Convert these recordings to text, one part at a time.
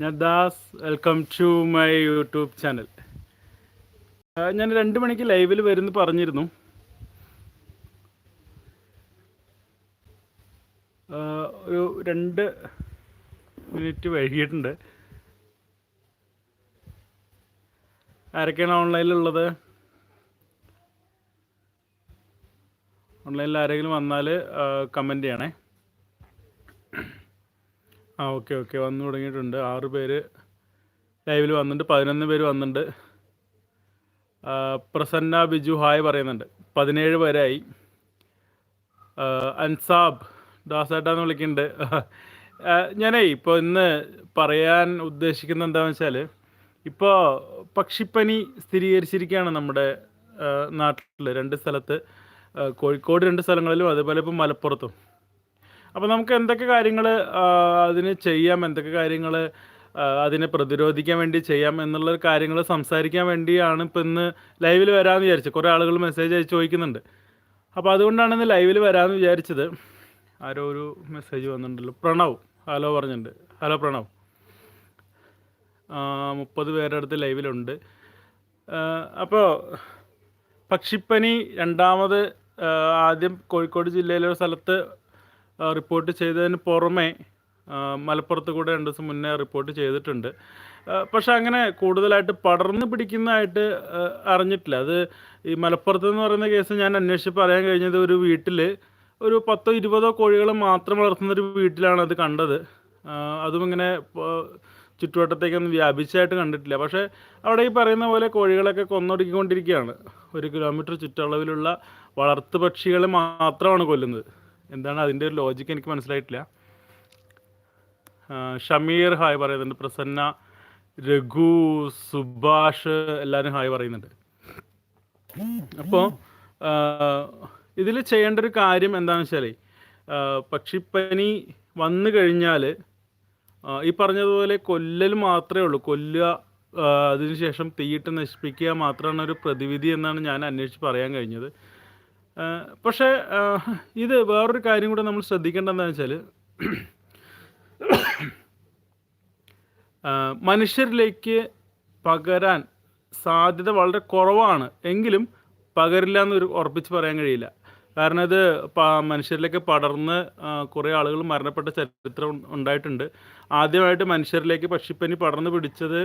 ഞാൻ Das welcome to my YouTube channel ഞാൻ രണ്ട് മണിക്ക് ലൈവിൽ വരുന്നു പറഞ്ഞിരുന്നു. ഒരു രണ്ട് മിനിറ്റ് വൈകിയിട്ടുണ്ട്. ആരൊക്കെയാണ് ഓൺലൈനിലുള്ളത് ഓൺലൈനിൽ ആരെങ്കിലും വന്നാൽ കമന്റ് ചെയ്യണേ. ആ ഓക്കെ ഓക്കെ. വന്നു തുടങ്ങിയിട്ടുണ്ട്. ആറ് പേര് ലൈവിൽ വന്നിട്ടുണ്ട്. പതിനൊന്ന് പേര് വന്നിട്ടുണ്ട്. പ്രസന്ന ബിജു ഹായ് പറയുന്നുണ്ട്. പതിനേഴ് പേരായി. അൻസാബ് ദാസേട്ടാന്ന് വിളിക്കുന്നുണ്ട്. ഞാനേ ഇപ്പോൾ ഇന്ന് പറയാൻ ഉദ്ദേശിക്കുന്നത് എന്താണെന്ന് വെച്ചാൽ ഇപ്പോൾ പക്ഷിപ്പനി സ്ഥിരീകരിച്ചിരിക്കുകയാണ് നമ്മുടെ നാട്ടിൽ രണ്ട് സ്ഥലത്ത് കോഴിക്കോട് രണ്ട് സ്ഥലങ്ങളിലും അതുപോലെ ഇപ്പോൾ മലപ്പുറത്തും. അപ്പോൾ നമുക്ക് എന്തൊക്കെ കാര്യങ്ങൾ അതിന് ചെയ്യാം? എന്തൊക്കെ കാര്യങ്ങൾ അതിനെ പ്രതിരോധിക്കാൻ വേണ്ടി ചെയ്യാം? എന്നുള്ള കാര്യങ്ങൾ സംസാരിക്കാൻ വേണ്ടിയാണ് ഇപ്പം ഇന്ന് ലൈവിൽ വരാമെന്ന് വിചാരിച്ചത് കുറേ ആളുകൾ മെസ്സേജ് അയച്ച് ചോദിക്കുന്നുണ്ട്. അപ്പോൾ അതുകൊണ്ടാണ് ഇന്ന് ലൈവിൽ വരാമെന്ന് വിചാരിച്ചത്. ആരോ ഒരു മെസ്സേജ് വന്നിട്ടുണ്ടല്ലോ. പ്രണവ്. ഹലോ പറഞ്ഞിട്ടുണ്ട്. ഹലോ പ്രണവ്. മുപ്പത് പേരുടെ അടുത്ത് ലൈവിലുണ്ട്. അപ്പോൾ പക്ഷിപ്പനി രണ്ടാമത് ആദ്യം കോഴിക്കോട് ജില്ലയിലെ ഒരു സ്ഥലത്ത് റിപ്പോർട്ട് ചെയ്തതിന് പുറമെ മലപ്പുറത്ത് കൂടെ രണ്ട് ദിവസം മുന്നേ റിപ്പോർട്ട് ചെയ്തിട്ടുണ്ട്. പക്ഷെ അങ്ങനെ കൂടുതലായിട്ട് പടർന്നു പിടിക്കുന്നതായിട്ട് അറിഞ്ഞിട്ടില്ല. അത് ഈ മലപ്പുറത്ത് എന്ന് പറയുന്ന കേസ് ഞാൻ അന്വേഷിച്ചപ്പോൾ പറയാൻ കഴിഞ്ഞത് ഒരു വീട്ടിൽ ഒരു പത്തോ ഇരുപതോ കോഴികൾ മാത്രം വളർത്തുന്ന ഒരു വീട്ടിലാണ് അത് കണ്ടത്. അതും ഇങ്ങനെ ചുറ്റുവട്ടത്തേക്കൊന്നും വ്യാപിച്ചായിട്ട് കണ്ടിട്ടില്ല. പക്ഷേ അവിടെ ഈ പറയുന്ന പോലെ കോഴികളൊക്കെ കൊന്നൊടുക്കിക്കൊണ്ടിരിക്കുകയാണ്. ഒരു കിലോമീറ്റർ ചുറ്റളവിലുള്ള വളർത്തു പക്ഷികളെ മാത്രമാണ് കൊല്ലുന്നത്. എന്താണ് അതിന്റെ ഒരു ലോജിക്ക് എനിക്ക് മനസ്സിലായിട്ടില്ല. ഷമീർ ഹായ് പറയുന്നുണ്ട് പ്രസന്ന രഘു സുഭാഷ് എല്ലാവരും ഹായ് പറയുന്നുണ്ട്. അപ്പോൾ ഇതിൽ ചെയ്യേണ്ട ഒരു കാര്യം എന്താണെന്ന് വെച്ചാൽ പക്ഷിപ്പനി വന്നു കഴിഞ്ഞാൽ ഈ പറഞ്ഞതുപോലെ കൊല്ലൽ മാത്രമേ ഉള്ളൂ. കൊല്ലുക അതിനുശേഷം തീയിട്ട് നശിപ്പിക്കുക മാത്രമാണ് ഒരു പ്രതിവിധി എന്നാണ് ഞാൻ അന്വേഷിച്ച് പറയാൻ കഴിഞ്ഞത്. പക്ഷേ ഇത് വേറൊരു കാര്യം കൂടെ നമ്മൾ ശ്രദ്ധിക്കേണ്ടതെന്ന് വെച്ചാൽ മനുഷ്യരിലേക്ക് പകരാൻ സാധ്യത വളരെ കുറവാണ്. എങ്കിലും പകരില്ല എന്നൊരു ഉറപ്പിച്ച് പറയാൻ കഴിയില്ല. കാരണം ഇത് മനുഷ്യരിലേക്ക് പടർന്ന് കുറേ ആളുകൾ മരണപ്പെട്ട ചരിത്രം ഉണ്ടായിട്ടുണ്ട്. ആദ്യമായിട്ട് മനുഷ്യരിലേക്ക് പക്ഷിപ്പനി പടർന്ന് പിടിച്ചത്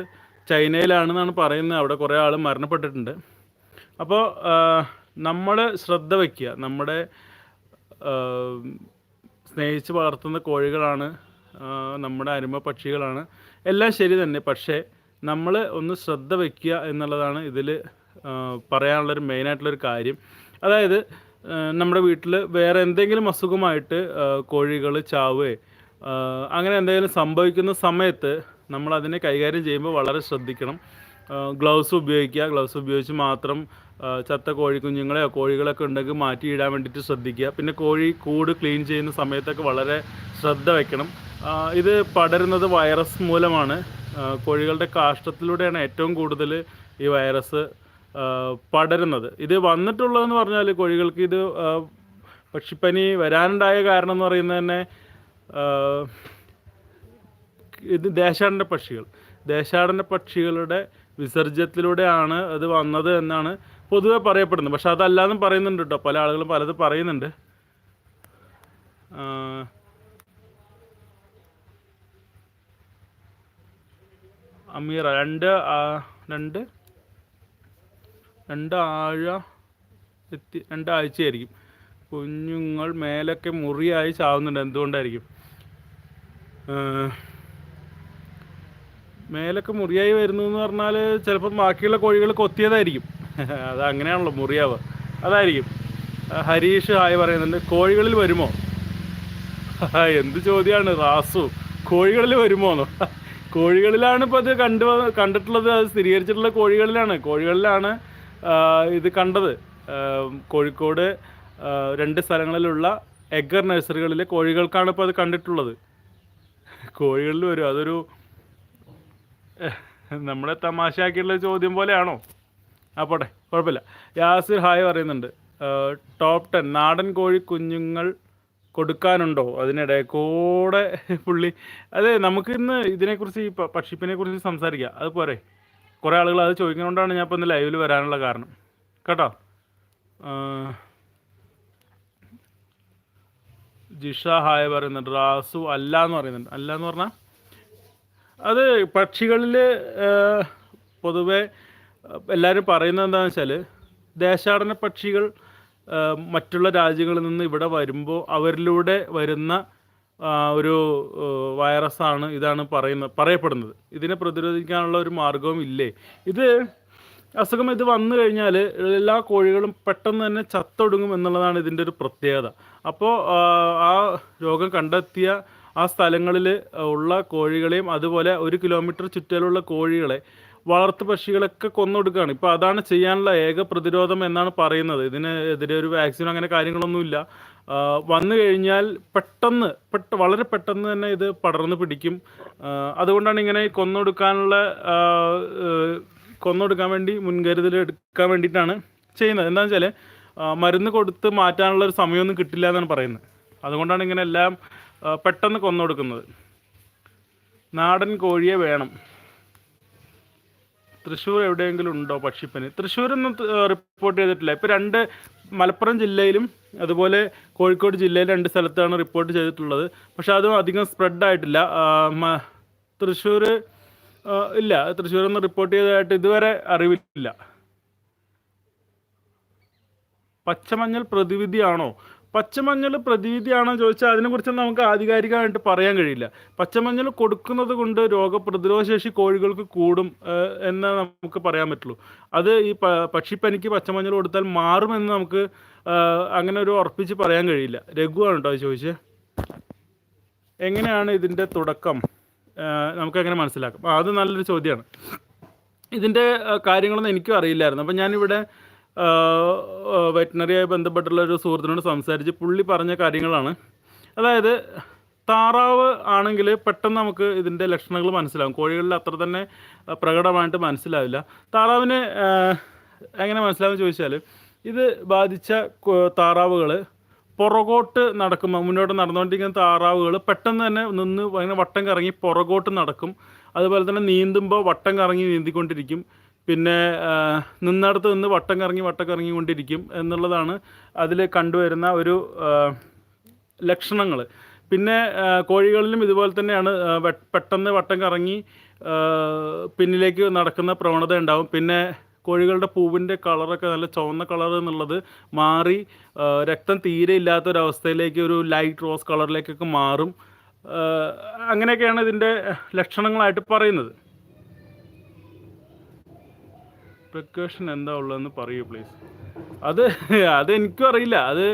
ചൈനയിലാണെന്നാണ് പറയുന്നത്. അവിടെ കുറേ ആൾ മരണപ്പെട്ടിട്ടുണ്ട്. അപ്പോൾ നമ്മൾ ശ്രദ്ധ വയ്ക്കുക നമ്മുടെ സ്നേഹിച്ച് വളർത്തുന്ന കോഴികളാണ് നമ്മുടെ അരുമ പക്ഷികളാണ്. എല്ലാം ശരി തന്നെ. പക്ഷേ നമ്മൾ ഒന്ന് ശ്രദ്ധ വയ്ക്കുക എന്നുള്ളതാണ് ഇതിൽ പറയാനുള്ളൊരു മെയിനായിട്ടുള്ളൊരു കാര്യം. അതായത് നമ്മുടെ വീട്ടിൽ വേറെ എന്തെങ്കിലും അസുഖമായിട്ട് കോഴികൾ ചാവുകയോ അങ്ങനെ എന്തെങ്കിലും സംഭവിക്കുന്ന സമയത്ത് നമ്മൾ അതിനെ കൈകാര്യം ചെയ്യുമ്പോൾ വളരെ ശ്രദ്ധിക്കണം. ഗ്ലൗസ് ഉപയോഗിക്കുക. ഗ്ലൗസ് ഉപയോഗിച്ച് മാത്രം ചത്ത കോഴിക്കുഞ്ഞുങ്ങളെയോ കോഴികളൊക്കെ ഉണ്ടെങ്കിൽ മാറ്റിയിടാൻ വേണ്ടിയിട്ട് ശ്രദ്ധിക്കുക. പിന്നെ കോഴി കൂട് ക്ലീൻ ചെയ്യുന്ന സമയത്തൊക്കെ വളരെ ശ്രദ്ധ വയ്ക്കണം ഇത് പടരുന്നത് വൈറസ് മൂലമാണ്. കോഴികളുടെ കാഷ്ടത്തിലൂടെയാണ് ഏറ്റവും കൂടുതൽ ഈ വൈറസ് പടരുന്നത്. ഇത് വന്നിട്ടുള്ളതെന്ന് പറഞ്ഞാൽ കോഴികൾക്ക് ഇത് പക്ഷിപ്പനി വരാനുണ്ടായ കാരണം എന്ന് പറയുന്നത് തന്നെ ഇത് ദേശാടന പക്ഷികൾ. ദേശാടന പക്ഷികളുടെ വിസർജ്യത്തിലൂടെയാണ് അത് വന്നത് എന്നാണ് പൊതുവെ പറയപ്പെടുന്നു. പക്ഷെ അതല്ലാന്നും പറയുന്നുണ്ട് കേട്ടോ പല ആളുകളും പലത് പറയുന്നുണ്ട്. അമീറ രണ്ട് രണ്ട് രണ്ടാഴ എത്തി രണ്ടാഴ്ചയായിരിക്കും കുഞ്ഞുങ്ങൾ മേലൊക്കെ മുറിയായി ചാവുന്നുണ്ട്. എന്തുകൊണ്ടായിരിക്കും? മേലൊക്കെ മുറിയായി വരുന്നു എന്ന് പറഞ്ഞാൽ ചിലപ്പോൾ ബാക്കിയുള്ള കോഴികൾ കൊത്തിയതായിരിക്കും. അത് അങ്ങനെയാണല്ലോ മുറിയാവ്. അതായിരിക്കും. ഹരീഷ് ആയി പറയുന്നുണ്ട് കോഴികളിൽ വരുമോ? എന്ത് ചോദ്യമാണ് റാസു. കോഴികളിൽ വരുമോന്നോ കോഴികളിലാണ് ഇപ്പോൾ അത് കണ്ടു കണ്ടിട്ടുള്ളത്. അത് സ്ഥിരീകരിച്ചിട്ടുള്ള കോഴികളിലാണ്. കോഴികളിലാണ് ഇത് കണ്ടത്. കോഴിക്കോട് രണ്ട് സ്ഥലങ്ങളിലുള്ള എഗർ നഴ്സറികളിലെ കോഴികൾക്കാണ് ഇപ്പോൾ അത് കണ്ടിട്ടുള്ളത്. കോഴികളിൽ വരും. അതൊരു നമ്മളെ തമാശയാക്കിയുള്ള ചോദ്യം പോലെയാണോ? ആ പോട്ടെ കുഴപ്പമില്ല. യാസിർ ഹായ് പറയുന്നുണ്ട്. ടോപ്പ് ടെൻ നാടൻ കോഴി കുഞ്ഞുങ്ങൾ കൊടുക്കാനുണ്ടോ? അതിനിടെ കൂടെ പുള്ളി അതെ നമുക്കിന്ന് ഇതിനെക്കുറിച്ച് ഈ പക്ഷിപ്പിനെ കുറിച്ച് സംസാരിക്കാം. അത് പോരെ. കുറേ ആളുകൾ അത് ചോദിക്കുന്നതുകൊണ്ടാണ് ഞാൻ ഇപ്പോൾ ഇന്ന് ലൈവിൽ വരാനുള്ള കാരണം. കേട്ടോ? ജിഷ ഹായ് പറയുന്നുണ്ട്. റാസു അല്ല എന്ന് പറയുന്നുണ്ട്. അല്ല എന്ന് പറഞ്ഞാൽ അത് പക്ഷികളിൽ പൊതുവെ എല്ലാവരും പറയുന്നത് എന്താണെന്ന് വെച്ചാൽ ദേശാടന പക്ഷികൾ മറ്റുള്ള രാജ്യങ്ങളിൽ നിന്ന് ഇവിടെ വരുമ്പോൾ അവരിലൂടെ വരുന്ന ഒരു വൈറസാണ് ഇതാണ് പറയുന്നത് പറയപ്പെടുന്നത്. ഇതിനെ പ്രതിരോധിക്കാനുള്ള ഒരു മാർഗവും ഇല്ലേ? ഇത് അസുഖം ഇത് വന്നു കഴിഞ്ഞാൽ എല്ലാ കോഴികളും പെട്ടെന്ന് തന്നെ ചത്തൊടുങ്ങും എന്നുള്ളതാണ് ഇതിന്റെ ഒരു പ്രത്യേകത. അപ്പോൾ ആ രോഗം കണ്ടെത്തിയ ആ സ്ഥലങ്ങളിൽ ഉള്ള കോഴികളെയും അതുപോലെ ഒരു കിലോമീറ്റർ ചുറ്റലുള്ള കോഴികളെ വളർത്തു പക്ഷികളൊക്കെ കൊന്നൊടുക്കുകയാണ്. ഇപ്പോൾ അതാണ് ചെയ്യാനുള്ള ഏക പ്രതിരോധം എന്നാണ് പറയുന്നത്. ഇതിന് എതിരെ ഒരു വാക്സിനോ അങ്ങനെ കാര്യങ്ങളൊന്നുമില്ല വന്നു കഴിഞ്ഞാൽ പെട്ടെന്ന് പെട്ട വളരെ പെട്ടെന്ന് തന്നെ ഇത് പടർന്ന് പിടിക്കും. അതുകൊണ്ടാണ് ഇങ്ങനെ കൊന്നൊടുക്കാനുള്ള കൊന്നൊടുക്കാൻ വേണ്ടി മുൻകരുതൽ എടുക്കാൻ വേണ്ടിയിട്ടാണ് ചെയ്യുന്നത്. എന്താണെന്ന് വെച്ചാൽ മരുന്ന് കൊടുത്ത് മാറ്റാനുള്ള ഒരു സമയമൊന്നും കിട്ടില്ല എന്നാണ് പറയുന്നത്. അതുകൊണ്ടാണ് ഇങ്ങനെ എല്ലാം പെട്ടെന്ന് കൊന്നൊടുക്കുന്നത്. നാടൻ കോഴിയെ വേണം. തൃശ്ശൂർ എവിടെയെങ്കിലും ഉണ്ടോ പക്ഷിപ്പനി? തൃശ്ശൂരൊന്നും റിപ്പോർട്ട് ചെയ്തിട്ടില്ല. ഇപ്പോൾ രണ്ട് മലപ്പുറം ജില്ലയിലും അതുപോലെ കോഴിക്കോട് ജില്ലയിൽ രണ്ട് സ്ഥലത്താണ് റിപ്പോർട്ട് ചെയ്തിട്ടുള്ളത്. പക്ഷെ അതും അധികം സ്പ്രെഡ് ആയിട്ടില്ല. തൃശ്ശൂർ ഇല്ല. തൃശ്ശൂരൊന്നും റിപ്പോർട്ട് ചെയ്തതായിട്ട് ഇതുവരെ അറിവില്ല. പച്ചമഞ്ഞൾ പ്രതിവിധിയാണോ? പച്ചമഞ്ഞൾ പ്രതിവിധിയാണോ ചോദിച്ചാൽ അതിനെക്കുറിച്ചൊന്നും നമുക്ക് ആധികാരികമായിട്ട് പറയാൻ കഴിയില്ല. പച്ചമഞ്ഞൾ കൊടുക്കുന്നത് കൊണ്ട് രോഗപ്രതിരോധശേഷി കോഴികൾക്ക് കൂടും എന്ന് നമുക്ക് പറയാൻ പറ്റുള്ളൂ. അത് ഈ പക്ഷിപ്പനിക്ക് പച്ചമഞ്ഞൾ കൊടുത്താൽ മാറുമെന്ന് നമുക്ക് അങ്ങനെ ഒരു ഉറപ്പിച്ച് പറയാൻ കഴിയില്ല. രഘുവാണ് കേട്ടോ ചോദിച്ചത് എങ്ങനെയാണ് ഇതിന്റെ തുടക്കം? നമുക്ക് എങ്ങനെ മനസ്സിലാക്കാം. അത് നല്ലൊരു ചോദ്യമാണ്. ഇതിന്റെ കാര്യങ്ങളൊന്നും എനിക്കും അറിയില്ലായിരുന്നു. അപ്പം ഞാനിവിടെ വെറ്റിനറിയായി ബന്ധപ്പെട്ടുള്ള ഒരു സുഹൃത്തിനോട് സംസാരിച്ച് പുള്ളി പറഞ്ഞ കാര്യങ്ങളാണ്. അതായത് താറാവ് ആണെങ്കിൽ പെട്ടെന്ന് നമുക്ക് ഇതിന്റെ ലക്ഷണങ്ങൾ മനസ്സിലാവും. കോഴികളിൽ അത്ര തന്നെ പ്രകടമായിട്ട് മനസ്സിലാവില്ല. താറാവിന് എങ്ങനെ മനസ്സിലാവും ചോദിച്ചാൽ ഇത് ബാധിച്ച താറാവുകൾ പുറകോട്ട് നടക്കുമ്പോൾ മുന്നോട്ട് നടന്നുകൊണ്ടിരിക്കുന്ന താറാവുകൾ പെട്ടെന്ന് തന്നെ നിന്ന് അങ്ങനെ വട്ടം കറങ്ങി പുറകോട്ട് നടക്കും. അതുപോലെ തന്നെ നീന്തുമ്പോൾ വട്ടം കറങ്ങി നീന്തിക്കൊണ്ടിരിക്കും. പിന്നെ നിന്നിടത്ത് നിന്ന് വട്ടം കറങ്ങി വട്ടം കറങ്ങി കൊണ്ടിരിക്കും എന്നുള്ളതാണ് അതിൽ കണ്ടുവരുന്ന ഒരു ലക്ഷണങ്ങൾ പിന്നെ കോഴികളിലും ഇതുപോലെ തന്നെയാണ് പെട്ടെന്ന് വട്ടം കറങ്ങി പിന്നിലേക്ക് നടക്കുന്ന പ്രവണത ഉണ്ടാവും. പിന്നെ കോഴികളുടെ പൂവിന്റെ കളറൊക്കെ നല്ല ചുവന്ന കളർ എന്നുള്ളത് മാറി രക്തം തീരെ ഇല്ലാത്തൊരവസ്ഥയിലേക്ക് ഒരു ലൈറ്റ് റോസ് കളറിലേക്കൊക്കെ മാറും. അങ്ങനെയൊക്കെയാണ് ഇതിന്റെ ലക്ഷണങ്ങളായിട്ട് പറയുന്നത്. പ്രിക്കോഷൻ എന്താ ഉള്ളതെന്ന് പറയൂ പ്ലീസ് അത് അത് എനിക്കും അറിയില്ല. അത്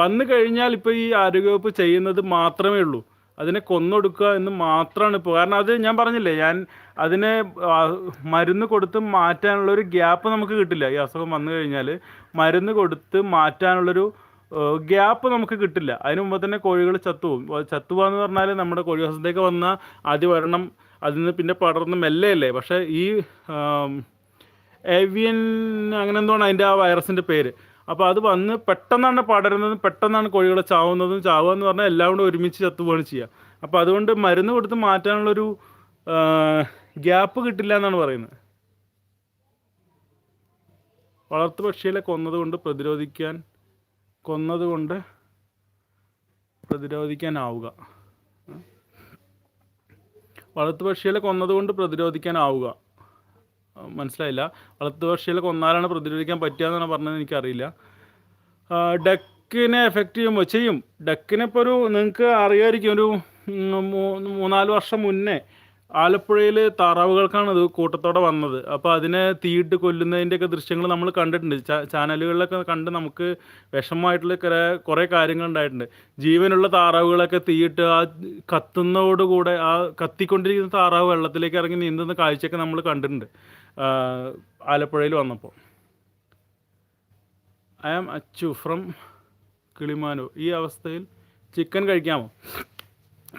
വന്നു കഴിഞ്ഞാൽ ഇപ്പോൾ ഈ ആരോഗ്യവകുപ്പ് ചെയ്യുന്നത് മാത്രമേ ഉള്ളൂ. അതിനെ കൊന്നൊടുക്കുക എന്ന് മാത്രമാണ് ഇപ്പോൾ കാരണം അത് ഞാൻ പറഞ്ഞില്ലേ ഞാൻ അതിനെ മരുന്ന് കൊടുത്ത് മാറ്റാനുള്ളൊരു ഗ്യാപ്പ് നമുക്ക് കിട്ടില്ല. ഈ അസുഖം വന്നു കഴിഞ്ഞാൽ മരുന്ന് കൊടുത്ത് മാറ്റാനുള്ളൊരു ഗ്യാപ്പ് നമുക്ക് കിട്ടില്ല. അതിന് മുമ്പ് തന്നെ കോഴികൾ ചത്തുപോകും. ചത്തുപോകുക എന്ന് പറഞ്ഞാൽ നമ്മുടെ കോഴി വസത്തേക്ക് വന്ന ആദ്യം വരണം അതിൽ നിന്ന് പിന്നെ പടർന്ന് മെല്ലയല്ലേ പക്ഷേ ഈ ഏവിയൻ അങ്ങനെ എന്തോണ് അതിന്റെ ആ വൈറസിന്റെ പേര്. അപ്പോൾ അത് വന്ന് പെട്ടെന്നാണ് പടരുന്നതും പെട്ടെന്നാണ് കോഴികൾ ചാവുന്നതും ചാവുക എന്ന് പറഞ്ഞാൽ എല്ലാം കൂടെ ഒരുമിച്ച് ചത്തുപോവാണ് ചെയ്യുക. അപ്പോൾ അതുകൊണ്ട് മരുന്ന് കൊടുത്ത് മാറ്റാനുള്ളൊരു ഗ്യാപ്പ് കിട്ടില്ല എന്നാണ് പറയുന്നത്. വളർത്തു പക്ഷികളെ കൊന്നതുകൊണ്ട് പ്രതിരോധിക്കാൻ കൊന്നതുകൊണ്ട് പ്രതിരോധിക്കാനാവുക. വളർത്തു പക്ഷികളെ കൊന്നതുകൊണ്ട് പ്രതിരോധിക്കാനാവുക. മനസ്സിലായില്ല. വളർത്തു പക്ഷികളൊക്കെ കൊന്നാലാണ് പ്രതിരോധിക്കാൻ പറ്റുക എന്നാണ് പറഞ്ഞത് എനിക്കറിയില്ല. ഡക്കിനെ എഫക്റ്റ് ചെയ്യുമ്പോൾ ചെയ്യും. ഡക്കിനെ ഇപ്പോൾ ഒരു നിങ്ങൾക്ക് അറിയാമായിരിക്കും ഒരു മൂന്നാൽ വർഷം മുന്നേ ആലപ്പുഴയിൽ താറാവുകൾക്കാണ് ഇത് കൂട്ടത്തോടെ വന്നത്. അപ്പോൾ അതിനെ തീയിട്ട് കൊല്ലുന്നതിന്റെയൊക്കെ ദൃശ്യങ്ങൾ നമ്മൾ കണ്ടിട്ടുണ്ട്. ചാനലുകളിലൊക്കെ കണ്ട് നമുക്ക് വിഷമമായിട്ടുള്ള കുറേ കുറേ കാര്യങ്ങൾ ഉണ്ടായിട്ടുണ്ട്. ജീവനുള്ള താറാവുകളൊക്കെ തീയിട്ട് ആ കത്തുന്നതോടുകൂടെ ആ കത്തിക്കൊണ്ടിരിക്കുന്ന താറാവ് വെള്ളത്തിലേക്ക് ഇറങ്ങി നീന്തുന്ന കാഴ്ചയൊക്കെ നമ്മൾ കണ്ടിട്ടുണ്ട്. ആലപ്പുഴയിൽ വന്നപ്പോൾ. I am Achu from Kilimanoor ഈ അവസ്ഥയിൽ ചിക്കൻ കഴിക്കാമോ?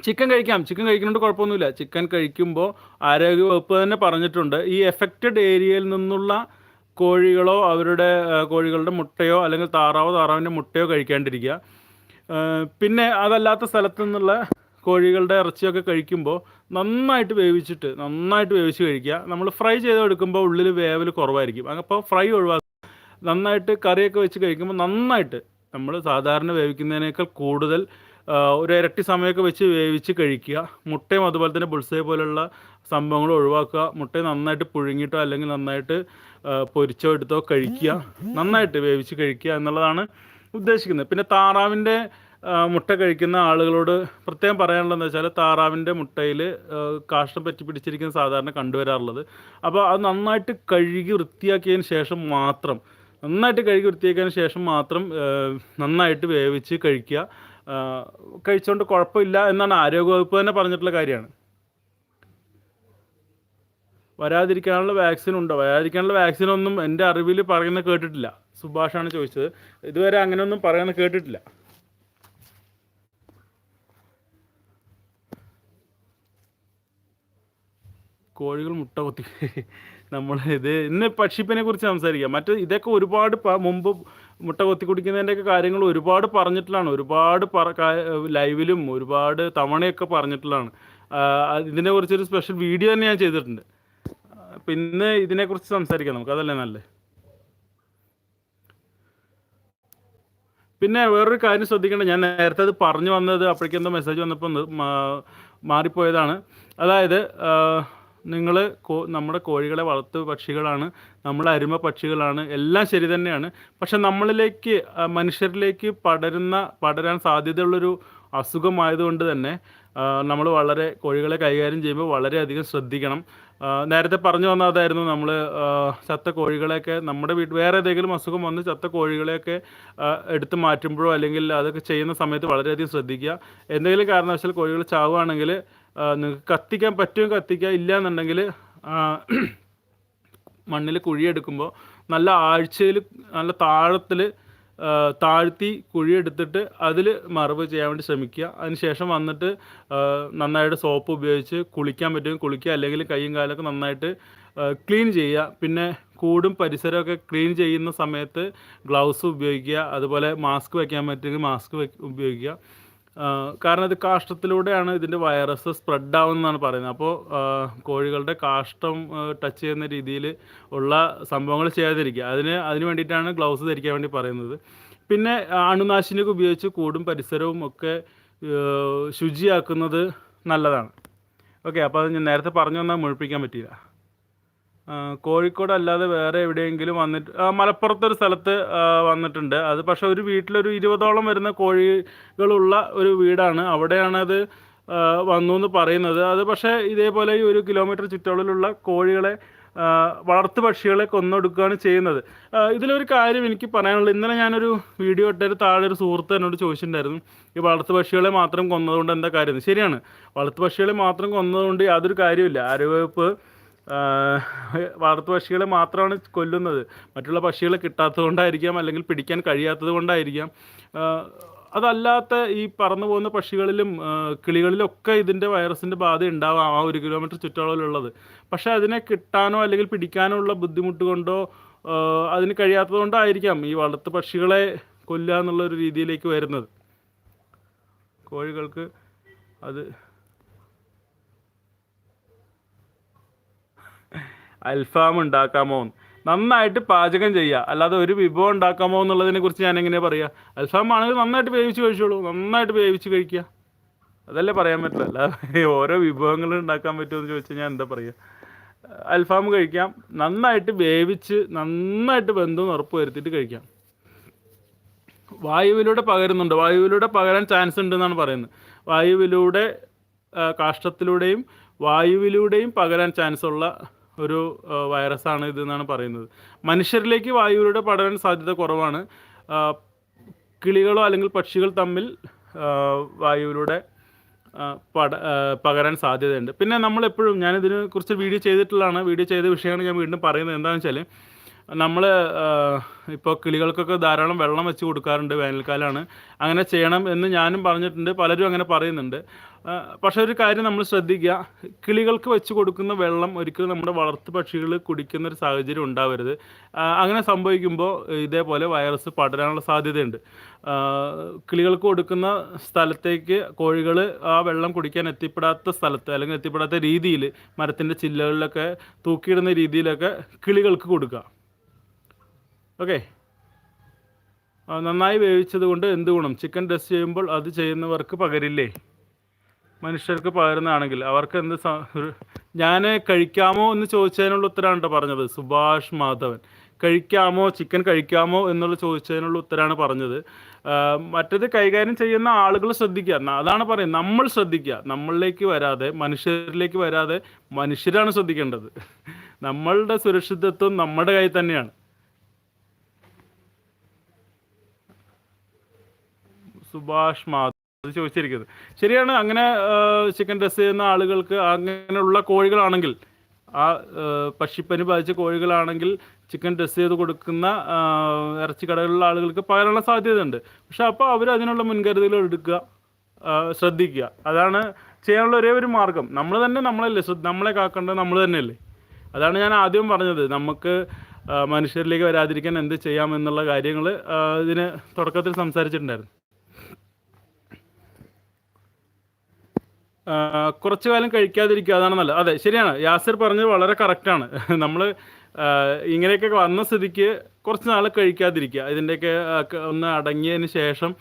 ചിക്കൻ കഴിക്കാം. ചിക്കൻ കഴിക്കുന്നുണ്ട് കുഴപ്പമൊന്നുമില്ല. ചിക്കൻ കഴിക്കുമ്പോൾ ആരോഗ്യവകുപ്പ് തന്നെ പറഞ്ഞിട്ടുണ്ട്. ഈ എഫക്റ്റഡ് ഏരിയയിൽ നിന്നുള്ള കോഴികളോ അവരുടെ കോഴികളുടെ മുട്ടയോ അല്ലെങ്കിൽ താറാവോ താറാവിന്റെ മുട്ടയോ കഴിക്കാണ്ടിരിക്കുക. പിന്നെ അതല്ലാത്ത സ്ഥലത്തു നിന്നുള്ള കോഴികളുടെ ഇറച്ചിയൊക്കെ കഴിക്കുമ്പോൾ നന്നായിട്ട് വേവിച്ചിട്ട് നന്നായിട്ട് വേവിച്ച് കഴിക്കുക. നമ്മൾ ഫ്രൈ ചെയ്തെടുക്കുമ്പോൾ ഉള്ളിൽ വേവൽ കുറവായിരിക്കും. അപ്പോൾ ഫ്രൈ ഒഴിവാക്കുക നന്നായിട്ട് കറിയൊക്കെ വെച്ച് കഴിക്കുമ്പോൾ നന്നായിട്ട് നമ്മൾ സാധാരണ വേവിക്കുന്നതിനേക്കാൾ കൂടുതൽ ഒരു ഇരട്ടി സമയമൊക്കെ വെച്ച് വേവിച്ച് കഴിക്കുക. മുട്ടയും അതുപോലെ തന്നെ ബുൾസൈ പോലുള്ള സംഭവങ്ങൾ ഒഴിവാക്കുക. മുട്ടയെ നന്നായിട്ട് പുഴുങ്ങിയിട്ടോ അല്ലെങ്കിൽ നന്നായിട്ട് പൊരിച്ചോ എടുത്തോ കഴിക്കുക. നന്നായിട്ട് വേവിച്ച് കഴിക്കുക എന്നുള്ളതാണ് ഉദ്ദേശിക്കുന്നത്. പിന്നെ താറാവിന്റെ മുട്ട കഴിക്കുന്ന ആളുകളോട് പ്രത്യേകം പറയാനുള്ളതെന്ന് വെച്ചാൽ താറാവിന്റെ മുട്ടയിൽ കാഷ്ടം പറ്റി പിടിച്ചിരിക്കുന്ന സാധാരണ കണ്ടുവരാറുള്ളത്. അപ്പോൾ അത് നന്നായിട്ട് കഴുകി വൃത്തിയാക്കിയതിന് ശേഷം മാത്രം നന്നായിട്ട് കഴുകി വൃത്തിയാക്കിയതിന് ശേഷം മാത്രം നന്നായിട്ട് വേവിച്ച് കഴിക്കുക. കഴിച്ചുകൊണ്ട് കുഴപ്പമില്ല എന്നാണ് ആരോഗ്യവകുപ്പ് തന്നെ പറഞ്ഞിട്ടുള്ള കാര്യമാണ്. വരാതിരിക്കാനുള്ള വാക്സിൻ ഉണ്ടോ? വരാതിരിക്കാനുള്ള വാക്സിൻ ഒന്നും എന്റെ അറിവിൽ പറയുന്നത് കേട്ടിട്ടില്ല. സുഭാഷാണ് ചോദിച്ചത്. ഇതുവരെ അങ്ങനെയൊന്നും പറയുന്നത് കേട്ടിട്ടില്ല. കോഴികൾ മുട്ട കൊത്തി. നമ്മൾ ഇത് ഇന്ന് പക്ഷിപ്പിനെ കുറിച്ച് സംസാരിക്കാം. മറ്റ് ഇതൊക്കെ ഒരുപാട് മുമ്പ് മുട്ട കൊത്തി കുടിക്കുന്നതിന്റെയൊക്കെ കാര്യങ്ങൾ ഒരുപാട് പറഞ്ഞിട്ടുള്ളതാണ്. ഒരുപാട് ലൈവിലും ഒരുപാട് തവണയൊക്കെ പറഞ്ഞിട്ടുള്ളതാണ്. ആ, ഇതിനെ കുറിച്ചൊരു സ്പെഷ്യൽ വീഡിയോ തന്നെ ഞാൻ ചെയ്തിട്ടുണ്ട്. അപ്പം പിന്നെ ഇതിനെക്കുറിച്ച് സംസാരിക്കാം നമുക്ക്. അതല്ലേ നല്ലത് പിന്നെ വേറൊരു കാര്യം ശ്രദ്ധിക്കേണ്ട. ഞാൻ നേരത്തെ അത് പറഞ്ഞു വന്നത് അപ്പോഴേക്കും എന്തോ മെസ്സേജ് വന്നപ്പോൾ മാറിപ്പോയതാണ്. അതായത് നിങ്ങൾ നമ്മുടെ കോഴികളെ വളർത്തു പക്ഷികളാണ് നമ്മൾ അരുമ പക്ഷികളാണ് എല്ലാം ശരി തന്നെയാണ്. പക്ഷെ നമ്മളിലേക്ക് മനുഷ്യരിലേക്ക് പടരുന്ന പടരാൻ സാധ്യതയുള്ളൊരു അസുഖമായതുകൊണ്ട് തന്നെ നമ്മൾ വളരെ കോഴികളെ കൈകാര്യം ചെയ്യുമ്പോൾ വളരെയധികം ശ്രദ്ധിക്കണം. നേരത്തെ പറഞ്ഞു വന്നതായിരുന്നു നമ്മൾ ചത്ത കോഴികളെയൊക്കെ നമ്മുടെ വീട്ടിൽ വേറെ ഏതെങ്കിലും അസുഖം വന്ന് ചത്ത കോഴികളെയൊക്കെ എടുത്ത് മാറ്റുമ്പോഴോ അല്ലെങ്കിൽ അതൊക്കെ ചെയ്യുന്ന സമയത്ത് വളരെയധികം ശ്രദ്ധിക്കുക. എന്തെങ്കിലും കാരണവശാൽ കോഴികൾ ചാവുകയാണെങ്കിൽ നിങ്ങൾക്ക് കത്തിക്കാൻ പറ്റുമോ കത്തിക്കുക. ഇല്ല എന്നുണ്ടെങ്കിൽ മണ്ണിൽ കുഴിയെടുക്കുമ്പോൾ നല്ല ആഴ്ചയിൽ നല്ല താഴത്തിൽ താഴ്ത്തി കുഴിയെടുത്തിട്ട് അതിൽ മറവ് ചെയ്യാൻ വേണ്ടി ശ്രമിക്കുക. അതിനുശേഷം വന്നിട്ട് നന്നായിട്ട് സോപ്പ് ഉപയോഗിച്ച് കുളിക്കാൻ പറ്റും. കുളിക്കുക അല്ലെങ്കിൽ കൈയും കാലൊക്കെ നന്നായിട്ട് ക്ലീൻ ചെയ്യുക. പിന്നെ കൂടും പരിസരമൊക്കെ ക്ലീൻ ചെയ്യുന്ന സമയത്ത് ഗ്ലൗസ് ഉപയോഗിക്കുക. അതുപോലെ മാസ്ക് വയ്ക്കാൻ പറ്റുമെങ്കിൽ മാസ്ക് ഉപയോഗിക്കുക. കാരണം ഇത് കാഷ്ടത്തിലൂടെയാണ് ഇതിന്റെ വൈറസ് സ്പ്രെഡ് ആവുന്നതാണ് പറയുന്നത്. അപ്പോൾ കോഴികളുടെ കാഷ്ടം ടച്ച് ചെയ്യുന്ന രീതിയിൽ ഉള്ള സംഭവങ്ങൾ ചെയ്യാതിരിക്കുക. അതിന് അതിന് വേണ്ടിയിട്ടാണ് ഗ്ലൗസ് ധരിക്കാൻ വേണ്ടി പറയുന്നത്. പിന്നെ അണുനാശിനിയൊക്കെ ഉപയോഗിച്ച് കൂടും പരിസരവും ഒക്കെ ശുചിയാക്കുന്നത് നല്ലതാണ്. ഓക്കെ അപ്പോൾ അത് ഞാൻ നേരത്തെ പറഞ്ഞു വന്നാൽ മുഴിപ്പിക്കാൻ പറ്റിയില്ല. കോഴിക്കോട് അല്ലാതെ വേറെ എവിടെയെങ്കിലും വന്നിട്ട് മലപ്പുറത്തൊരു സ്ഥലത്ത് വന്നിട്ടുണ്ട്. അത് പക്ഷേ ഒരു വീട്ടിലൊരു ഇരുപതോളം വരുന്ന കോഴികളുള്ള ഒരു വീടാണ്. അവിടെയാണ് അത് വന്നു എന്ന് പറയുന്നത്. അത് പക്ഷേ ഇതേപോലെ ഈ ഒരു കിലോമീറ്റർ ചുറ്റളവിലുള്ള കോഴികളെ വളർത്തു പക്ഷികളെ കൊന്നൊടുക്കുകയാണ് ചെയ്യുന്നത്. ഇതിലൊരു കാര്യം എനിക്ക് പറയാനുള്ളത്. ഇന്നലെ ഞാനൊരു വീഡിയോ ഇട്ടൊരു താഴെ ഒരു സുഹൃത്ത് എന്നോട് ചോദിച്ചിട്ടുണ്ടായിരുന്നു. ഈ വളർത്തു പക്ഷികളെ മാത്രം കൊന്നതുകൊണ്ട് എന്താ കാര്യം ശരിയാണ്. വളർത്തു പക്ഷികളെ മാത്രം കൊന്നതുകൊണ്ട് യാതൊരു കാര്യമില്ല ആരോഗ്യവകുപ്പ് വളർത്തു പക്ഷികളെ മാത്രമാണ് കൊല്ലുന്നത്. മറ്റുള്ള പക്ഷികളെ കിട്ടാത്തത് കൊണ്ടായിരിക്കാം അല്ലെങ്കിൽ പിടിക്കാൻ കഴിയാത്തത് കൊണ്ടായിരിക്കാം അതല്ലാത്ത ഈ പറന്നു പോകുന്ന പക്ഷികളിലും കിളികളിലൊക്കെ ഇതിന്റെ വൈറസിന്റെ ബാധ ഉണ്ടാവാം ആ ഒരു കിലോമീറ്റർ ചുറ്റളവിലുള്ളത്. പക്ഷേ അതിനെ കിട്ടാനോ അല്ലെങ്കിൽ പിടിക്കാനോ ഉള്ള ബുദ്ധിമുട്ട് കൊണ്ടോ അതിന് കഴിയാത്തത് കൊണ്ടായിരിക്കാം ഈ വളർത്തു പക്ഷികളെ കൊല്ലുക എന്നുള്ള ഒരു രീതിയിലേക്ക് വരുന്നത്. കോഴികൾക്ക് അത് അൽഫാം ഉണ്ടാക്കാമോ? നന്നായിട്ട് പാചകം ചെയ്യുക. അല്ലാതെ ഒരു വിഭവം ഉണ്ടാക്കാമോ എന്നുള്ളതിനെ കുറിച്ച് ഞാൻ എങ്ങനെയാ പറയുക അൽഫാം ആണെങ്കിൽ നന്നായിട്ട് വേവിച്ച് കഴിച്ചോളൂ. നന്നായിട്ട് വേവിച്ച് കഴിക്കുക. അതല്ലേ പറയാൻ പറ്റില്ല അല്ലാതെ ഓരോ വിഭവങ്ങൾ ഉണ്ടാക്കാൻ പറ്റുമോ എന്ന് ചോദിച്ചാൽ ഞാൻ എന്താ പറയുക അൽഫാം കഴിക്കാം. നന്നായിട്ട് വേവിച്ച് നന്നായിട്ട് ബന്ധം ഉറപ്പ് വരുത്തിയിട്ട് കഴിക്കാം. വായുവിലൂടെ പകരുന്നുണ്ട്. വായുവിലൂടെ പകരാൻ ചാൻസ് ഉണ്ട് എന്നാണ് പറയുന്നത്. വായുവിലൂടെ കാഷ്ടത്തിലൂടെയും വായുവിലൂടെയും പകരാൻ ചാൻസ് ഉള്ള ഒരു വൈറസാണ് ഇത് എന്നാണ് പറയുന്നത്. മനുഷ്യരിലേക്ക് വായുവിലൂടെ പടരാൻ സാധ്യത കുറവാണ്. കിളികളോ അല്ലെങ്കിൽ പക്ഷികൾ തമ്മിൽ വായുവിലൂടെ പട പകരാൻ സാധ്യതയുണ്ട്. പിന്നെ നമ്മളെപ്പോഴും ഞാനിതിനെ കുറിച്ച് വീഡിയോ ചെയ്തിട്ടുള്ളതാണ്. വീഡിയോ ചെയ്ത വിഷയമാണ് ഞാൻ വീണ്ടും പറയുന്നത് എന്താണെന്ന് വെച്ചാൽ നമ്മൾ ഇപ്പോൾ കിളികൾക്കൊക്കെ ധാരാളം വെള്ളം വെച്ച് കൊടുക്കാറുണ്ട് വേനൽക്കാലമാണ് അങ്ങനെ ചെയ്യണം എന്ന് ഞാനും പറഞ്ഞിട്ടുണ്ട് പലരും അങ്ങനെ പറയുന്നുണ്ട്. പക്ഷേ ഒരു കാര്യം നമ്മൾ ശ്രദ്ധിക്കുക. കിളികൾക്ക് വെച്ച് കൊടുക്കുന്ന വെള്ളം ഒരിക്കലും നമ്മുടെ വളർത്തു പക്ഷികൾ കുടിക്കുന്ന ഒരു സാഹചര്യം ഉണ്ടാവരുത്. അങ്ങനെ സംഭവിക്കുമ്പോൾ ഇതേപോലെ വൈറസ് പടരാനുള്ള സാധ്യതയുണ്ട്. കിളികൾക്ക് കൊടുക്കുന്ന സ്ഥലത്തേക്ക് കോഴികൾ ആ വെള്ളം കുടിക്കാൻ എത്തിപ്പെടാത്ത സ്ഥലത്ത് അല്ലെങ്കിൽ എത്തിപ്പെടാത്ത രീതിയിൽ മരത്തിന്റെ ചില്ലകളിലൊക്കെ തൂക്കിയിടുന്ന രീതിയിലൊക്കെ കിളികൾക്ക് കൊടുക്കുക. ഓക്കെ? നന്നായി വേവിച്ചത് കൊണ്ട് എന്ത് ഗുണം? ചിക്കൻ ടെസ്റ്റ് ചെയ്യുമ്പോൾ അത് ചെയ്യുന്നവർക്ക് പകരില്ലേ? മനുഷ്യർക്ക് പകരുന്നതാണെങ്കിൽ അവർക്ക് എന്ത് ഞാൻ കഴിക്കാമോ എന്ന് ചോദിച്ചതിനുള്ള ഉത്തരമാണ് കേട്ടോ പറഞ്ഞത് സുഭാഷ് മാധവൻ. കഴിക്കാമോ ചിക്കൻ കഴിക്കാമോ എന്നുള്ള ചോദിച്ചതിനുള്ള ഉത്തരമാണ് പറഞ്ഞത്. മറ്റത് കൈകാര്യം ചെയ്യുന്ന ആളുകൾ ശ്രദ്ധിക്കുക. അതാണ് പറയുന്നത്. നമ്മൾ ശ്രദ്ധിക്കുക. നമ്മളിലേക്ക് വരാതെ മനുഷ്യരിലേക്ക് വരാതെ മനുഷ്യരാണ് ശ്രദ്ധിക്കേണ്ടത്. നമ്മളുടെ സുരക്ഷിതത്വം നമ്മുടെ കയ്യിൽ തന്നെയാണ്. സുഭാഷ് മാധവ് അത് ചോദിച്ചിരിക്കുന്നത്. ശരിയാണ് അങ്ങനെ ചിക്കൻ ടെസ്റ്റ് ചെയ്യുന്ന ആളുകൾക്ക് അങ്ങനെയുള്ള കോഴികളാണെങ്കിൽ ആ പക്ഷിപ്പനി ബാധിച്ച കോഴികളാണെങ്കിൽ ചിക്കൻ ടെസ്റ്റ് ചെയ്ത് കൊടുക്കുന്ന ഇറച്ചി കടകളിലുള്ള ആളുകൾക്ക് പകരാനുള്ള സാധ്യതയുണ്ട്. പക്ഷെ അപ്പോൾ അവർ അതിനുള്ള മുൻകരുതലുകൾ എടുക്കുക ശ്രദ്ധിക്കുക. അതാണ് ചെയ്യാനുള്ള ഒരേ ഒരു മാർഗം. നമ്മൾ തന്നെ നമ്മളല്ലേ നമ്മളെ കാക്കേണ്ടത് നമ്മൾ തന്നെയല്ലേ? അതാണ് ഞാൻ ആദ്യം പറഞ്ഞത്. നമുക്ക് മനുഷ്യരിലേക്ക് വരാതിരിക്കാൻ എന്ത് ചെയ്യാമെന്നുള്ള കാര്യങ്ങൾ ഇതിന് തുടക്കത്തിൽ സംസാരിച്ചിട്ടുണ്ടായിരുന്നു. കുറച്ച് കാലം കഴിക്കാതിരിക്കുക അതാണ് നല്ലത്. അതെ ശരിയാണ്. യാസിർ പറഞ്ഞത് വളരെ കറക്റ്റാണ് നമ്മൾ ഇങ്ങനെയൊക്കെ വന്ന സ്ഥിതിക്ക് കുറച്ച് നാൾ കഴിക്കാതിരിക്കുക. ഇതിന്റെയൊക്കെ ഒന്ന് അടങ്ങിയതിന് ശേഷം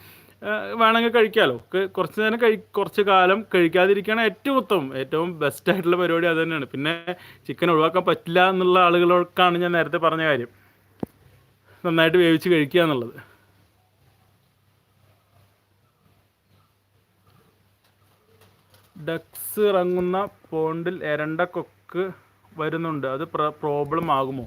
വേണമെങ്കിൽ കഴിക്കാമല്ലോ കുറച്ച് നേരം കഴി കുറച്ച് കാലം കഴിക്കാതിരിക്കുകയാണ് ഏറ്റവും ഉത്തമം. ഏറ്റവും ബെസ്റ്റ് ആയിട്ടുള്ള പരിപാടി അത് തന്നെയാണ്. പിന്നെ ചിക്കൻ ഒഴിവാക്കാൻ പറ്റില്ല എന്നുള്ള ആളുകൾക്കാണ് ഞാൻ നേരത്തെ പറഞ്ഞ കാര്യം. നന്നായിട്ട് വേവിച്ച് കഴിക്കുക എന്നുള്ളത്. ഡക്സ് ഇറങ്ങുന്ന പോണ്ടിൽ എരണ്ട കൊക്ക് വരുന്നുണ്ട്. അത് പ്രോബ്ലം ആകുമോ?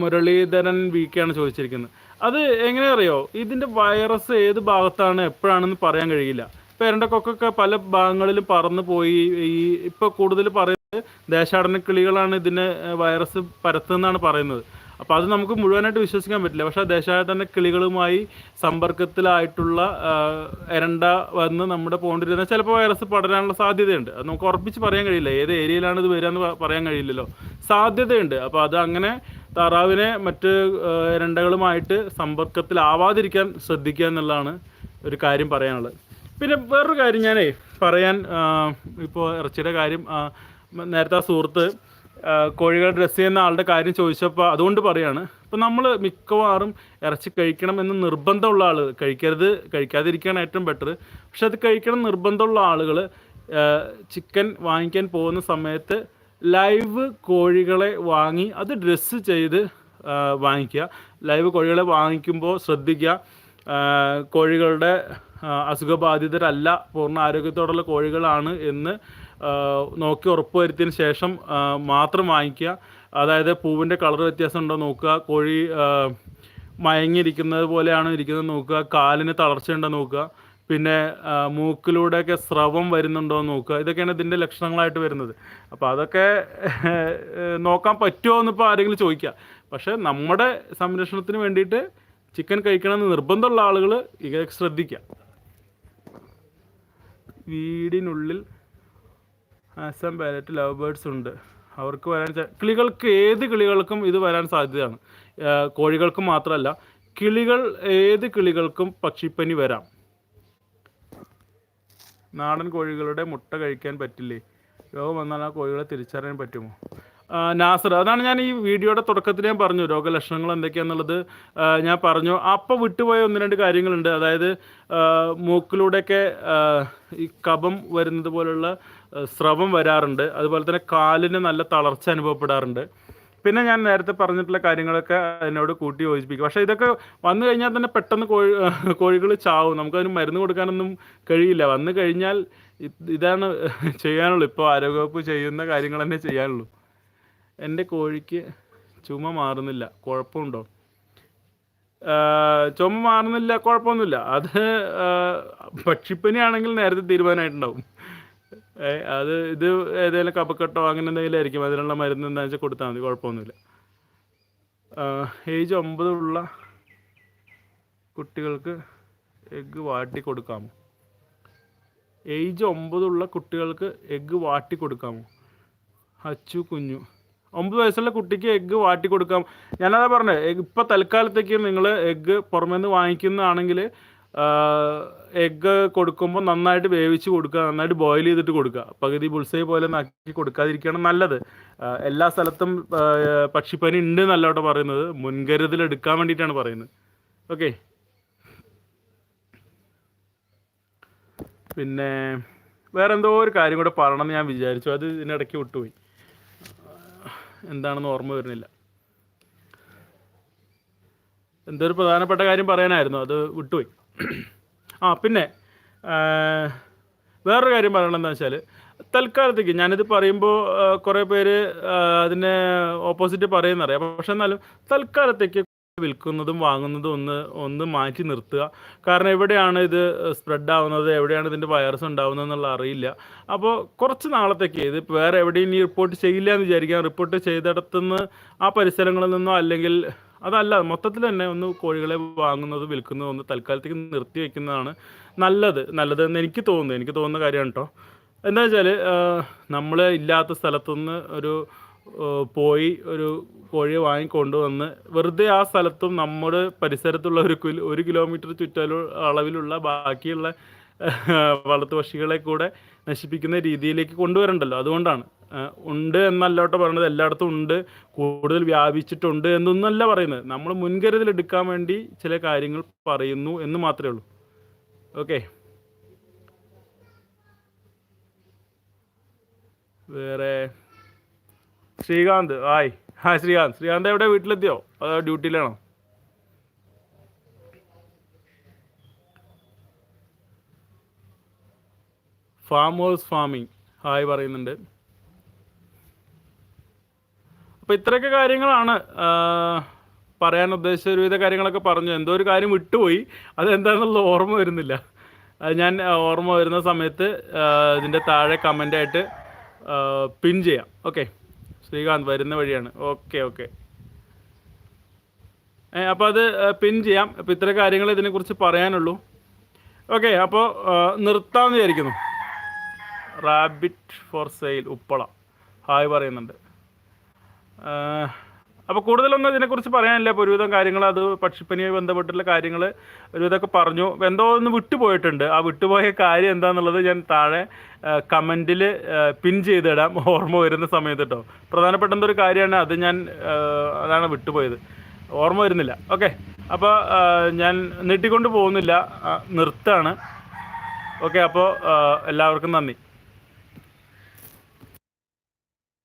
മുരളീധരൻ വി ആണ് ചോദിച്ചിരിക്കുന്നത്. അത് എങ്ങനെ അറിയോ? ഇതിന്റെ വൈറസ് ഏത് ഭാഗത്താണ് എപ്പോഴാണെന്ന് പറയാൻ കഴിയില്ല. ഇപ്പം എരണ്ട കൊക്കൊക്കെ പല ഭാഗങ്ങളിലും പറന്നു പോയി. ഈ ഇപ്പോൾ കൂടുതൽ പറയുന്നത് ദേശാടന കിളികളാണ് ഇതിന് വൈറസ് പരത്തുന്നതാണ് പറയുന്നത്. അപ്പോൾ അത് നമുക്ക് മുഴുവനായിട്ട് വിശ്വസിക്കാൻ പറ്റില്ല. പക്ഷേ ദേശാടന കിളികളുമായി സമ്പർക്കത്തിലായിട്ടുള്ള എരണ്ട വന്ന് നമ്മുടെ പോണ്ടിരുന്ന ചിലപ്പോൾ വൈറസ് പടരാനുള്ള സാധ്യതയുണ്ട്. അത് നമുക്ക് ഉറപ്പിച്ച് പറയാൻ കഴിയില്ല. ഏത് ഏരിയയിലാണ് ഇത് വരിക എന്ന് പറയാൻ കഴിയില്ലല്ലോ. സാധ്യതയുണ്ട്. അപ്പോൾ അത് അങ്ങനെ താറാവിനെ മറ്റ് എരണ്ടകളുമായിട്ട് സമ്പർക്കത്തിലാവാതിരിക്കാൻ ശ്രദ്ധിക്കുക എന്നുള്ളതാണ് ഒരു കാര്യം പറയാനുള്ളത്. പിന്നെ വേറൊരു കാര്യം ഞാനേ പറയാൻ ഇപ്പോൾ ഇറച്ചിയുടെ കാര്യം നേരത്തെ ആ സുഹൃത്ത് കോഴികൾ ഡ്രസ്സ് ചെയ്യുന്ന ആളുടെ കാര്യം ചോദിച്ചപ്പോൾ അതുകൊണ്ട് പറയാണ്. ഇപ്പം നമ്മൾ മിക്കവാറും ഇറച്ചി കഴിക്കണം എന്ന് നിർബന്ധമുള്ള ആൾ കഴിക്കരുത് കഴിക്കാതിരിക്കുകയാണ് ഏറ്റവും ബെറ്റർ പക്ഷെ അത് കഴിക്കണം നിർബന്ധമുള്ള ആളുകൾ ചിക്കൻ വാങ്ങിക്കാൻ പോകുന്ന സമയത്ത് ലൈവ് കോഴികളെ വാങ്ങി അത് ഡ്രസ്സ് ചെയ്ത് വാങ്ങിക്കുക. ലൈവ് കോഴികളെ വാങ്ങിക്കുമ്പോൾ ശ്രദ്ധിക്കുക. കോഴികളുടെ അസുഖബാധിതരല്ല പൂർണ ആരോഗ്യത്തോടുള്ള കോഴികളാണ് എന്ന് നോക്കി ഉറപ്പുവരുത്തിയതിന് ശേഷം മാത്രം വാങ്ങിക്കുക. അതായത് പൂവിന്റെ കളർ വ്യത്യാസം ഉണ്ടോ നോക്കുക. കോഴി മയങ്ങിയിരിക്കുന്നത് പോലെയാണ് ഇരിക്കുന്നത് നോക്കുക. കാലിന് തളർച്ചയുണ്ടോ നോക്കുക. പിന്നെ മൂക്കിലൂടെയൊക്കെ സ്രവം വരുന്നുണ്ടോ എന്ന് നോക്കുക. ഇതൊക്കെയാണ് ഇതിന്റെ ലക്ഷണങ്ങളായിട്ട് വരുന്നത്. അപ്പോൾ അതൊക്കെ നോക്കാൻ പറ്റുമോ എന്നിപ്പോൾ ആരെങ്കിലും ചോദിക്കുക. പക്ഷേ നമ്മുടെ സംരക്ഷണത്തിന് വേണ്ടിയിട്ട് ചിക്കൻ കഴിക്കണമെന്ന് നിർബന്ധമുള്ള ആളുകൾ ഇത് ശ്രദ്ധിക്കുക. വീടിനുള്ളിൽ ആസാം പാരറ്റ് ലവ് ബേർഡ്സ് ഉണ്ട്. അവർക്ക് വരാൻ കിളികൾക്ക് ഏത് കിളികൾക്കും ഇത് വരാൻ സാധ്യതയാണ്. കോഴികൾക്ക് മാത്രമല്ല കിളികൾ ഏത് കിളികൾക്കും പക്ഷിപ്പനി വരാം. നാടൻ കോഴികളുടെ മുട്ട കഴിക്കാൻ പറ്റില്ലേ? രോഗം വന്നാൽ ആ കോഴികളെ തിരിച്ചറിയാൻ പറ്റുമോ? നാസർ അതാണ് ഞാൻ ഈ വീഡിയോയുടെ തുടക്കത്തിൽ ഞാൻ പറഞ്ഞു. രോഗലക്ഷണങ്ങൾ എന്തൊക്കെയാണെന്നുള്ളത് ഞാൻ പറഞ്ഞു. അപ്പോൾ വിട്ടുപോയ ഒന്ന് രണ്ട് കാര്യങ്ങളുണ്ട്. അതായത് മൂക്കിലൂടെയൊക്കെ ഈ കഫം വരുന്നത് പോലുള്ള സ്രവം വരാറുണ്ട്. അതുപോലെ തന്നെ കാലിന് നല്ല തളർച്ച അനുഭവപ്പെടാറുണ്ട്. പിന്നെ ഞാൻ നേരത്തെ പറഞ്ഞിട്ടുള്ള കാര്യങ്ങളൊക്കെ അതിനോട് കൂട്ടി യോജിപ്പിക്കും. പക്ഷേ ഇതൊക്കെ വന്നു കഴിഞ്ഞാൽ തന്നെ പെട്ടെന്ന് കോഴി കോഴികൾ ചാവും. നമുക്കതിന് മരുന്ന് കൊടുക്കാനൊന്നും കഴിയില്ല. വന്നു കഴിഞ്ഞാൽ ഇതാണ് ചെയ്യാനുള്ളൂ. ഇപ്പോൾ ആരോഗ്യവകുപ്പ് ചെയ്യുന്ന കാര്യങ്ങൾ തന്നെ ചെയ്യാനുള്ളൂ. എന്റെ കോഴിക്ക് ചുമ മാറുന്നില്ല. കുഴപ്പമുണ്ടോ? ചുമ മാറുന്നില്ല. കുഴപ്പമൊന്നുമില്ല. അത് പക്ഷിപ്പനിയാണെങ്കിൽ നേരത്തെ തീരുമാനമായിട്ടുണ്ടാവും. അത് ഇത് ഏതെങ്കിലും കപക്കെട്ടോ അങ്ങനെ എന്തെങ്കിലും ആയിരിക്കും. അതിനുള്ള മരുന്ന് എന്താണെന്ന് വെച്ചാൽ കൊടുത്താൽ മതി. കുഴപ്പമൊന്നുമില്ല. ഏജ് ഒമ്പതുള്ള കുട്ടികൾക്ക് എഗ്ഗ് വാട്ടി കൊടുക്കാമോ? ഏജ് ഒമ്പതുള്ള കുട്ടികൾക്ക് എഗ്ഗ് വാട്ടി കൊടുക്കാമോ? അച്ചു കുഞ്ഞു. ഒമ്പത് വയസ്സുള്ള കുട്ടിക്ക് എഗ്ഗ് വാട്ടി കൊടുക്കാം. ഞാനതാ പറഞ്ഞത് ഇപ്പോൾ തൽക്കാലത്തേക്ക് നിങ്ങൾ എഗ്ഗ് പുറമേ നിന്ന് വാങ്ങിക്കുന്നതാണെങ്കിൽ എഗ്ഗ് കൊടുക്കുമ്പോൾ നന്നായിട്ട് വേവിച്ച് കൊടുക്കുക നന്നായിട്ട് ബോയിൽ ചെയ്തിട്ട് കൊടുക്കുക. പകുതി ബുൾസൈ പോലെ നാക്കി കൊടുക്കാതിരിക്കുകയാണ് നല്ലത്. എല്ലാ സ്ഥലത്തും പക്ഷിപ്പനി ഉണ്ട് എന്നല്ലോട്ട് പറയുന്നത്. മുൻകരുതൽ എടുക്കാൻ വേണ്ടിയിട്ടാണ് പറയുന്നത്. ഓക്കെ. പിന്നെ വേറെ എന്തോ ഒരു കാര്യം കൂടെ പറയണമെന്ന് ഞാൻ വിചാരിച്ചു. അത് ഇതിനിടയ്ക്ക് വിട്ടുപോയി. എന്താണെന്ന് ഓർമ്മ വരുന്നില്ല. എന്തൊരു പ്രധാനപ്പെട്ട കാര്യം പറയാനായിരുന്നു. അത് വിട്ടുപോയി. ആ പിന്നെ വേറൊരു കാര്യം പറയണമെന്ന് വെച്ചാൽ തൽക്കാലത്തേക്ക് ഞാനിത് പറയുമ്പോൾ കുറേ പേര് അതിനെ ഓപ്പോസിറ്റ് പറയുന്നറിയാം. പക്ഷെ എന്നാലും തൽക്കാലത്തേക്ക് വിൽക്കുന്നതും വാങ്ങുന്നതും ഒന്ന് ഒന്ന് മാറ്റി നിർത്തുക. കാരണം എവിടെയാണ് ഇത് സ്പ്രെഡ് ആവുന്നത് എവിടെയാണ് ഇതിന്റെ വൈറസ് ഉണ്ടാവുന്നത് എന്നുള്ള അറിയില്ല. അപ്പോൾ കുറച്ച് നാളത്തേക്ക് ഇത് വേറെ എവിടെയും ഇനി റിപ്പോർട്ട് ചെയ്യില്ല എന്ന് വിചാരിക്കാം. റിപ്പോർട്ട് ചെയ്തിടത്തുനിന്ന് ആ പരിസരങ്ങളിൽ നിന്നോ അല്ലെങ്കിൽ അതല്ല മൊത്തത്തിൽ തന്നെ ഒന്ന് കോഴികളെ വാങ്ങുന്നത് വിൽക്കുന്നത് ഒന്ന് തൽക്കാലത്തേക്ക് നിർത്തി വെക്കുന്നതാണ് നല്ലത്. നല്ലതെന്ന് എനിക്ക് തോന്നുന്നു. എനിക്ക് തോന്നുന്ന കാര്യമാണ് കേട്ടോ എന്താ വെച്ചാൽ നമ്മൾ ഇല്ലാത്ത സ്ഥലത്തുനിന്ന് ഒരു പോയി ഒരു കോഴിയെ വാങ്ങിക്കൊണ്ടുവന്ന് വെറുതെ ആ സ്ഥലത്തും നമ്മുടെ പരിസരത്തുള്ള ഒരു ഒരു കിലോമീറ്റർ ചുറ്റലു അളവിലുള്ള ബാക്കിയുള്ള വളർത്തു പക്ഷികളെ കൂടെ നശിപ്പിക്കുന്ന രീതിയിലേക്ക് കൊണ്ടുവരണ്ടല്ലോ. അതുകൊണ്ടാണ്. ഉണ്ട് എന്നല്ലോട്ടോ പറയുന്നത് എല്ലായിടത്തും ഉണ്ട്. കൂടുതൽ വ്യാപിച്ചിട്ടുണ്ട് എന്നൊന്നല്ല പറയുന്നത്. നമ്മൾ മുൻകരുതൽ എടുക്കാൻ വേണ്ടി ചില കാര്യങ്ങൾ പറയുന്നു എന്ന് മാത്രമേ ഉള്ളൂ. ഓക്കെ. വേറെ. ശ്രീകാന്ത്. ഹായ്. ഹായ് ശ്രീകാന്ത്. ശ്രീകാന്ത് എവിടെ? വീട്ടിലെത്തിയോ? അതോ ഡ്യൂട്ടിയിലാണോ? Farm house farming. ഹായ് പറയുന്നുണ്ട്. അപ്പോൾ ഇത്രയൊക്കെ കാര്യങ്ങളാണ് പറയാൻ ഉദ്ദേശിച്ച ഒരുവിധ കാര്യങ്ങളൊക്കെ പറഞ്ഞു. എന്തോ ഒരു കാര്യം വിട്ടുപോയി. അതെന്താണെന്നുള്ള ഓർമ്മ വരുന്നില്ല. ഞാൻ ഓർമ്മ വരുന്ന സമയത്ത് ഇതിന്റെ താഴെ കമന്റായിട്ട് പിൻ ചെയ്യാം. ഓക്കെ ശ്രീകാന്ത് വരുന്ന വഴിയാണ്. ഓക്കെ ഓക്കെ അപ്പോൾ അത് പിൻ ചെയ്യാം. അപ്പോൾ ഇത്ര കാര്യങ്ങൾ ഇതിനെക്കുറിച്ച് പറയാനുള്ളൂ. ഓക്കെ അപ്പോൾ നിർത്താമെന്ന് വിചാരിക്കുന്നു. Rabbit for sale Uppala. Hi പറയുന്നുണ്ട്. അപ്പോൾ കൂടുതലൊന്നും ഇതിനെക്കുറിച്ച് പറയാനില്ല. ഇപ്പോൾ ഒരുവിധം കാര്യങ്ങൾ അത് പക്ഷിപ്പനിയുമായി ബന്ധപ്പെട്ടുള്ള കാര്യങ്ങൾ ഒരുവിധമൊക്കെ പറഞ്ഞു. എന്തോ ഒന്ന് വിട്ടുപോയിട്ടുണ്ട്. ആ വിട്ടുപോയ കാര്യം എന്താണെന്നുള്ളത് ഞാൻ താഴെ കമന്റിൽ പിൻ ചെയ്തിടാം. ഓർമ്മ വരുന്ന സമയത്ത് കേട്ടോ പ്രധാനപ്പെട്ട എന്തൊരു കാര്യമാണ് അത് ഞാൻ അതാണ് വിട്ടുപോയത്. ഓർമ്മ വരുന്നില്ല. ഓക്കെ. അപ്പോൾ ഞാൻ നീട്ടിക്കൊണ്ട് പോകുന്നില്ല. നിർത്താണ്. ഓക്കെ അപ്പോൾ എല്ലാവർക്കും നന്ദി.